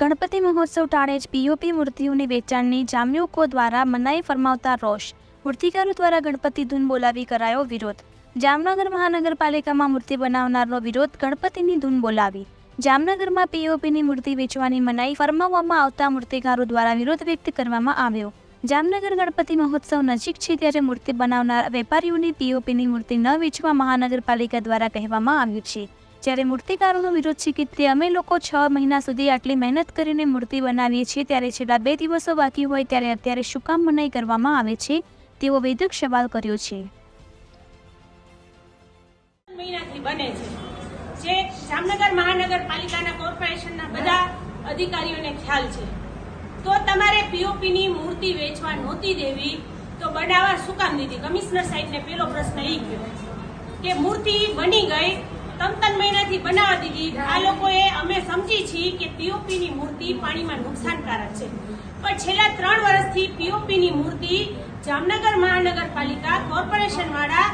ગણપતિ મહોત્સવ ટાળે જ પીઓપી મૂર્તિઓની વેચાણની જામ્યુકો દ્વારા મનાઈ ફરમાવતા રોષ. મૂર્તિકારો દ્વારા ગણપતિ ધૂન બોલાવી કરાયો વિરોધ. જામનગર મહાનગરપાલિકામાં મૂર્તિ બનાવનારનો વિરોધ ગણપતિની ધૂન બોલાવી. જામનગરમાં પીઓપીની મૂર્તિ વેચવાની મનાઈ ફરમાવવામાં આવતા મૂર્તિકારો દ્વારા વિરોધ વ્યક્ત કરવામાં આવ્યો. જામનગર ગણપતિ મહોત્સવ નજીક છે ત્યારે મૂર્તિ બનાવનાર વેપારીઓની પીઓપીની મૂર્તિ ન વેચવા મહાનગરપાલિકા દ્વારા કહેવામાં આવ્યું છે. જ્યારે મૂર્તિકારોનો વિરોધ છે કે તે અમે લોકો છ મહિના સુધી આટલી મહેનત કરીને મૂર્તિ બનાવીએ છીએ, ત્યારે છેલ્લા બે દિવસો બાકી હોય ત્યારે અત્યારે શું કામ મનાઈ કરવામાં આવે છે, તેવો વેધક સવાલ કર્યો છે. જામનગર મહાનગરપાલિકાના કોર્પોરેશનના બધા અધિકારીઓને ખ્યાલ છે. તો તમારે પીઓપીની મૂર્તિ વેચવા નહોતી દેવી, તો બનાવવા શું કામ દીધી? કમિશનર સાહેબને પેલો પ્રશ્ન એ ગયો કે મૂર્તિ બની ગઈ ત્રણ ત્રણ મહિનાથી બનાવવા દીધી. આ લોકોએ અમે સમજી છીએ કે પીઓપીની મૂર્તિ પાણીમાં નુકસાનકારક છે. પણ છેલ્લા ત્રણ વર્ષથી પીઓપીની મૂર્તિ જામનગર મહાનગરપાલિકા કોર્પોરેશન વાળા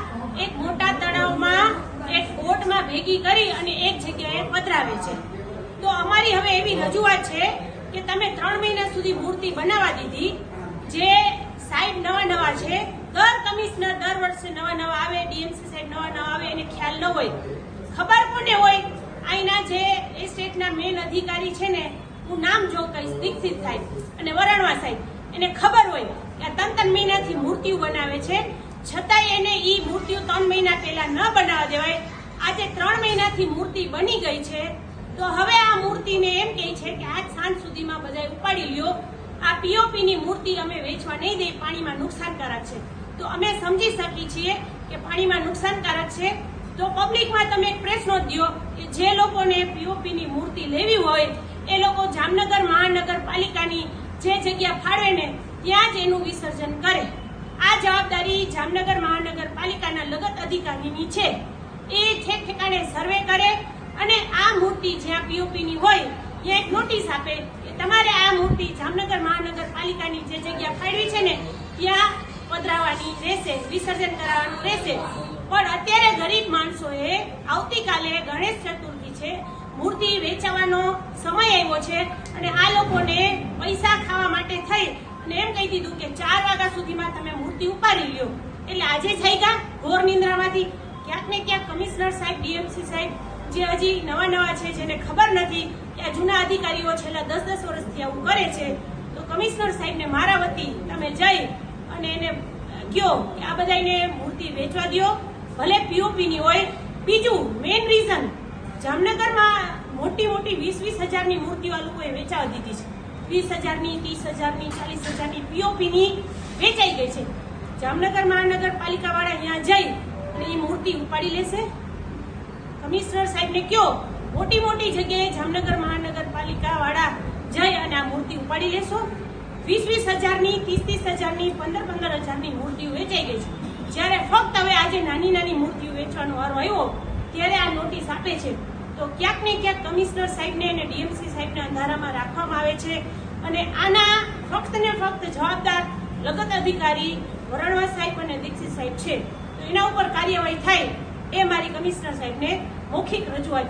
એક મોટા તળાવમાં, એક બોટમાં ભેગી કરી અને એક જગ્યાએ પધરાવે છે. તો અમારી હવે એવી રજૂઆત છે કે તમે ત્રણ મહિના સુધી મૂર્તિ બનાવવા દીધી, જે સાહેબ નવા નવા છે. દર કમિશનર દર વર્ષે નવા નવા આવે, ડીએમસી સાહેબ નવા નવા આવે, એને ખ્યાલ ન હોય. ખબર કોને હોય? અહીંના જે એસ્ટેટના સ્ટેટના મેન અધિકારી છે ને, હું નામ જો કહીશ, દીક્ષિત સાહેબ અને વરણવા સાહેબ. એને ખબર હોય કે આ ત્રણ ત્રણ મહિનાથી મૂર્તિઓ બનાવે છે. છતાંય એને એ મૂર્તિઓ ત્રણ મહિના પહેલા ન બનાવવા દેવાય. આજે ત્રણ મહિનાથી મૂર્તિ બની ગઈ છે. તો હવે આ મૂર્તિને એમ કહે છે કે આજ સાંજ સુધીમાં બધાએ ઉપાડી લ્યો. આ પીઓપીની મૂર્તિ અમે વેચવા નહીં દે પાણીમાં નુકસાનકારક છે. તો અમે સમજી શકીએ છીએ કે પાણીમાં નુકસાનકારક છે. તો પબ્લિકમાં તમે પ્રેસ નોંધ દો કે જે લોકોને પીઓપીની મૂર્તિ લેવી હોય, એ લોકો જામનગર મહાનગરપાલિકાની જે જગ્યા ફાળવે ને, ત્યાં જ એનું વિસર્જન કરે. આ જવાબદારી જામનગર મહાનગરપાલિકાના લગત અધિકારીની છે. એ ઠેક ઠેકાણે સર્વે કરે અને આ મૂર્તિ જ્યાં પીઓપીની હોય, ત્યાં એક નોટિસ આપે કે તમારે આ મૂર્તિ જામનગર મહાનગરપાલિકાની જે જગ્યા ફાળવી છે ને, ત્યાં પધરાવાની રહેશે, વિસર્જન કરાવવાનું રહેશે. પણ અત્યારે ગરીબ માણસોએ આવતીકાલે ગણેશ ચતુર્થી છે. મૂર્તિ વેચવાનો સમય આવ્યો છે અને આ લોકોને પૈસા ખાવા માટે થઈ અને એમ કહી દીધું કે ચાર વાગ્યા સુધીમાં તમે મૂર્તિ ઉપાડી લ્યો. એટલે આજે થઈ ગયા ઘોર નિંદ્રામાંથી. ક્યાંક ને ક્યાંક કમિશનર સાહેબ, ડીએમસી સાહેબ જે હજી નવા નવા છે જેને ખબર નથી કે આ જૂના અધિકારીઓ છેલ્લા દસ દસ વર્ષથી આવું કરે છે, તો કમિશનર સાહેબને મારા વતી તમે જઈ અને એને કયો કે આ બધાને મૂર્તિ વેચવા દ્યો. ભલે પીઓપીની હોય, બીજું મેઇન રીઝન જામનગરમાં મોટી મોટી વીસ વીસ હજારની મૂર્તિઓ આ લોકોએ વેચાવા દીધી છે. વીસ હજારની, ત્રીસ હજારની, ચાલીસ હજારની પીઓપીની વેચાઈ ગઈ છે. જામનગર મહાનગરપાલિકા વાળા અહીંયા જઈ અને એ મૂર્તિ ઉપાડી લેશે. કમિશનર સાહેબને કયો, મોટી મોટી જગ્યાએ જામનગર મહાનગરપાલિકા વાળા જઈ અને આ મૂર્તિ ઉપાડી લેશો. વીસ વીસ હજારની, ત્રીસ ત્રીસ હજારની, પંદર પંદર હજારની મૂર્તિઓ વેચાઈ ગઈ છે. જ્યારે ફક્ત હવે આજે નાની નાની મૂર્તિઓ વેચવાનો વારો આવ્યો, ત્યારે આ નોટિસ આપે છે. તો ક્યાંક ને ક્યાંક કમિશનર સાહેબને અને ડીએમસી સાહેબને અંધારામાં રાખવામાં આવે છે અને આના ફક્ત ને ફક્ત જવાબદાર લગત અધિકારી વરણવા સાહેબ અને દીક્ષિત સાહેબ છે. તો એના ઉપર કાર્યવાહી થાય એ મારી કમિશનર સાહેબને મૌખિક રજૂઆત